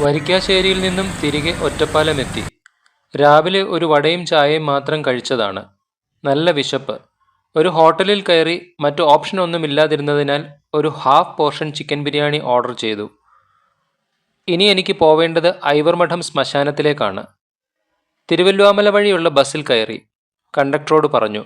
വരിക്കാശ്ശേരിയിൽ നിന്നും തിരികെ ഒറ്റപ്പാലമെത്തി. രാവിലെ ഒരു വടയും ചായയും മാത്രം കഴിച്ചതാണ്. നല്ല വിശപ്പ്. ഒരു ഹോട്ടലിൽ കയറി മറ്റു ഓപ്ഷൻ ഒന്നുമില്ലാതിരുന്നതിനാൽ ഒരു half portion chicken biryani order ചെയ്തു. ഇനി എനിക്ക് പോവേണ്ടത് ഐവർമഠം ശ്മശാനത്തിലേക്കാണ്. തിരുവല്ലുവാമല വഴിയുള്ള ബസ്സിൽ കയറി. കണ്ടക്ടറോട് പറഞ്ഞു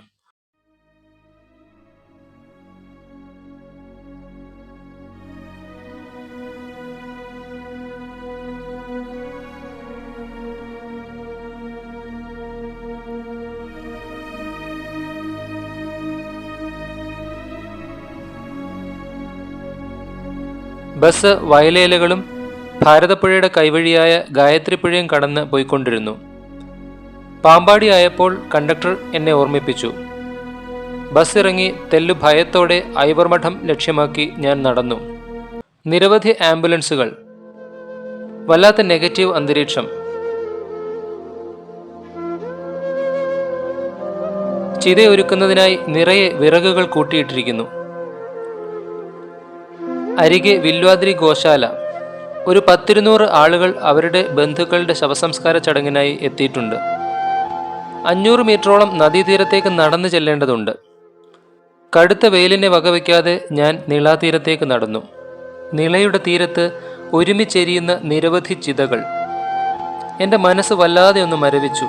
ബസ് വയലേലകളും ഭാരതപ്പുഴയുടെ കൈവഴിയായ ഗായത്രിപ്പുഴയും കടന്ന് പോയിക്കൊണ്ടിരുന്നു. പാമ്പാടി ആയപ്പോൾ കണ്ടക്ടർ എന്നെ ഓർമ്മിപ്പിച്ചു. ബസ് ഇറങ്ങി തെല്ലു ഭയത്തോടെ ഐവർമഠം ലക്ഷ്യമാക്കി ഞാൻ നടന്നു. നിരവധി ആംബുലൻസുകൾ. വല്ലാത്ത നെഗറ്റീവ് അന്തരീക്ഷം. ചിതയൊരുക്കുന്നതിനായി നിറയെ വിറകുകൾ കൂട്ടിയിട്ടിരിക്കുന്നു. അരികെ വില്വാദ്രി ഗോശാല. ഒരു പത്തിരുന്നൂറ് ആളുകൾ അവരുടെ ബന്ധുക്കളുടെ ശവസംസ്കാര ചടങ്ങിനായി എത്തിയിട്ടുണ്ട്. അഞ്ഞൂറ് മീറ്ററോളം നദീതീരത്തേക്ക് നടന്നു ചെല്ലേണ്ടതുണ്ട്. കടുത്ത വെയിലിനെ വകവയ്ക്കാതെ ഞാൻ നിളാതീരത്തേക്ക് നടന്നു. നിളയുടെ തീരത്ത് ഒരുമിച്ചെരിയുന്ന നിരവധി ചിതകൾ. എന്റെ മനസ്സ് വല്ലാതെ ഒന്ന് മരവിച്ചു.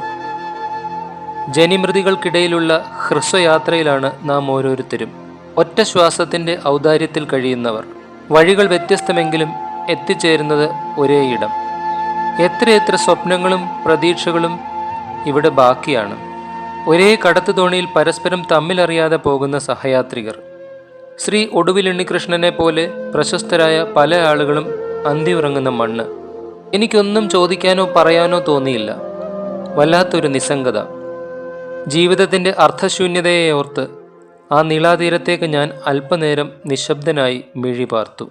ജനിമൃതികൾക്കിടയിലുള്ള ഹ്രസ്വയാത്രയിലാണ് നാം ഓരോരുത്തരും. ഒറ്റ ശ്വാസത്തിന്റെ ഔദാര്യത്തിൽ കഴിയുന്നവർ. വഴികൾ വ്യത്യസ്തമെങ്കിലും എത്തിച്ചേരുന്നത് ഒരേ ഇടം. എത്രയെത്ര സ്വപ്നങ്ങളും പ്രതീക്ഷകളും ഇവിടെ ബാക്കിയാണ്. ഒരേ കടത്തു തോണിയിൽ പരസ്പരം തമ്മിലറിയാതെ പോകുന്ന സഹയാത്രികർ. ശ്രീ ഒടുവിൽ ഉണ്ണികൃഷ്ണനെ പോലെ പ്രശസ്തരായ പല ആളുകളും അന്തിയുറങ്ങുന്ന മണ്ണ്. എനിക്കൊന്നും ചോദിക്കാനോ പറയാനോ തോന്നിയില്ല. വല്ലാത്തൊരു നിസ്സംഗത. ജീവിതത്തിന്റെ അർത്ഥശൂന്യതയെ ഓർത്ത് ആ നീളാതീരത്തേക്ക് ഞാൻ അല്പനേരം നിശബ്ദനായി മിഴി പാർത്തു